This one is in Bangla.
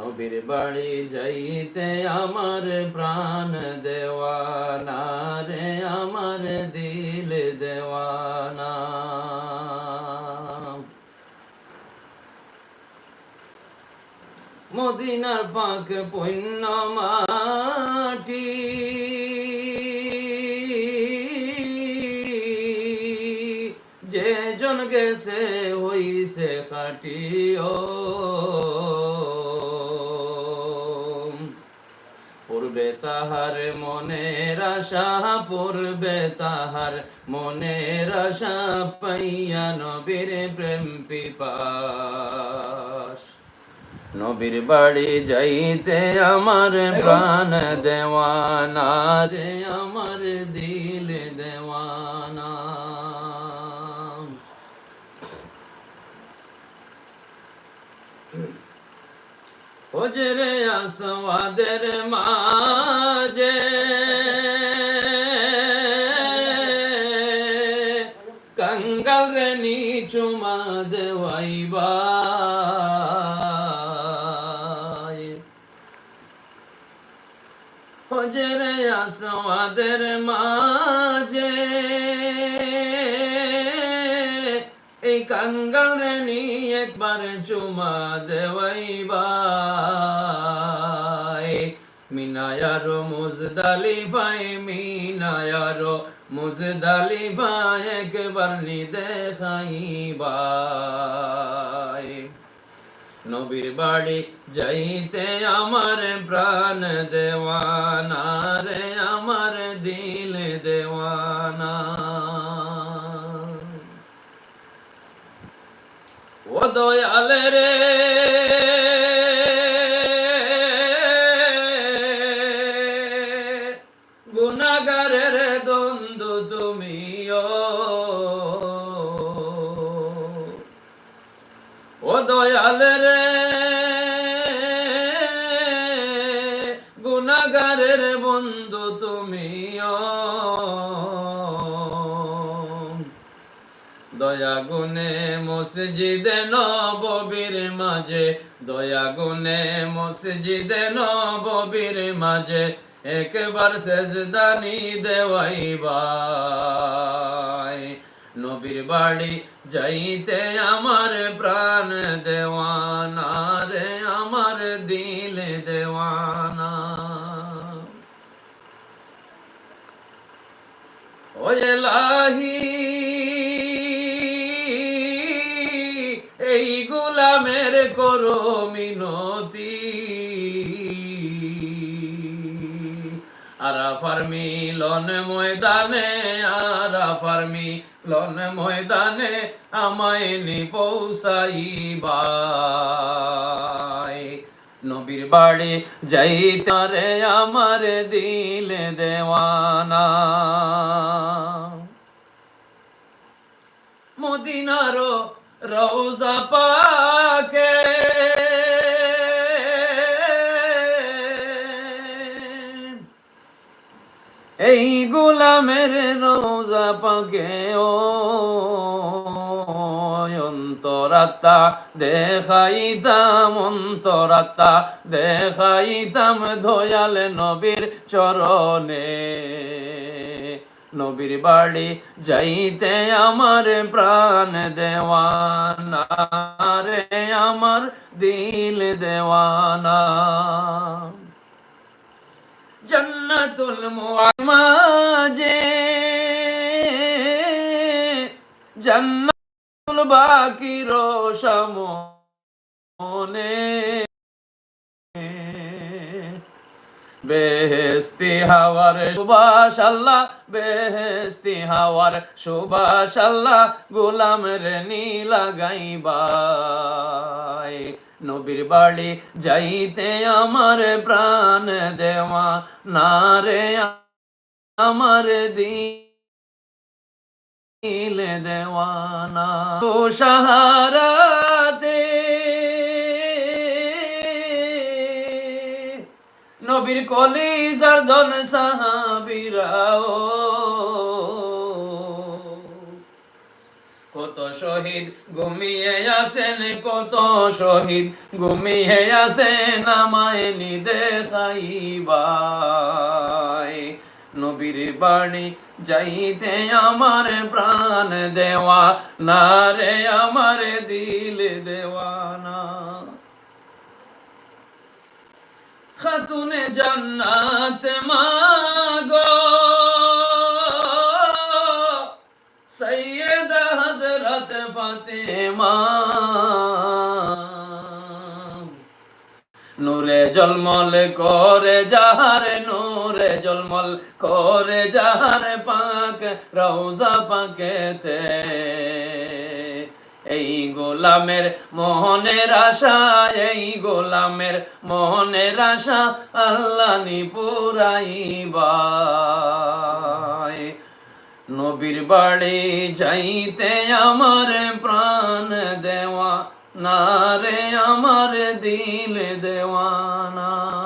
নবীর বাড়ি যাইতে আমার প্রাণ দেওয়ানা রে, আমার দিল দেওয়ানা। মদিনার পাক পুণ্য মাটি। যে জন গেছে হইছে খাটি পূর্বে তাহার মনের আশা পূর্বে তাহার মনের আশা পাইয়া নবীর প্রেম পিপাস। নবীর বাড়ি যাইতে আমার প্রাণ দেওয়ানা রে, আমার দিল দেওয়ানা। হজরে আসওয়াদের মাঝে। কঙ্গল রে নিচু মা দেওয়াইবা হজরে আসওয়াদের মাঝে। এই কাঙ্গাল রে নিয়ে একবার চুমা দেওয়াইবাই মিনায়ারো মুজদালিফাই মিনায়ারো মুজদালিফাই একবার নি দেখাইবাই নবীর বাড়ি যাইতে আমার প্রাণ দেওয়ানা রে, আমার দিল দেওয়ানা। ও দয়ালে রে দয়াল রে গুনাগারের বন্ধু তুমিও। দয়া গুনে মসজিদে নববীর মাঝে দয়া গুনে মসজিদে নববীর মাঝে, একবার সেজদানি দেওয়াইবাই নবীর বাড়ি যাইতে আমার প্রাণ দেওয়ানা রে, আমার দিল দেওয়ানা। ও এলাহি, এই গুলামের করো মিনতি আরাফার মিলন ময়দানে আরাফার মিলন ময়দানে আমায় নি পৌঁছাইবাই। নবীর বাড়ি যাইতে রে আমার দিল দেওয়ানা। মদিনারো রওজা পাকে এই গোলামের রোজা পাকে ও অন্তরাত্মা দেখাইতাম অন্তরাত্মা দেখাইতাম ধয়াল নবীর চরণে। নবীর বাড়ি যাইতে আমার প্রাণ দেওয়ানা রে, আমার দিল দেওয়ানা। জন্নতুল মাঝে জন্নতুল বাকির সামনে। বেহেস্তি হাওয়ার সুবাস আল্লাহ বেহেস্তি হাওয়ার সুবাস আল্লাহ, গোলাম রে নী লাগাইবাই নবীর বাড়ি যাইতে আমার প্রাণ দেওয়া না রে, আমার দিল দেওয়ানা। তো সাহারাতে নবীর কলিজার দন সাহাবিরাও কত শহীদ? ঘুমিয়ে আছেন কত শহীদ? ঘুমিয়ে আছেন আমায় নি দেখাইবাই নবীর বাণী, যাইতে আমার প্রাণ দেওয়া না রে আমার দিল দেওয়ানা। খাতুনে জান্নাত মাগো নূরে জলমল করে যাহার, নূরে জলমল করে যাহার পাক, রওজা পাকেতে। এই গোলামের মোহনের আশা, এই গোলামের মোহনের আশা আল্লাহ নি পুরাইবাই নবীর বাড়ি যাইতে আমার প্রাণ দেওয়া না রে আমার দিল দেওয়ানা।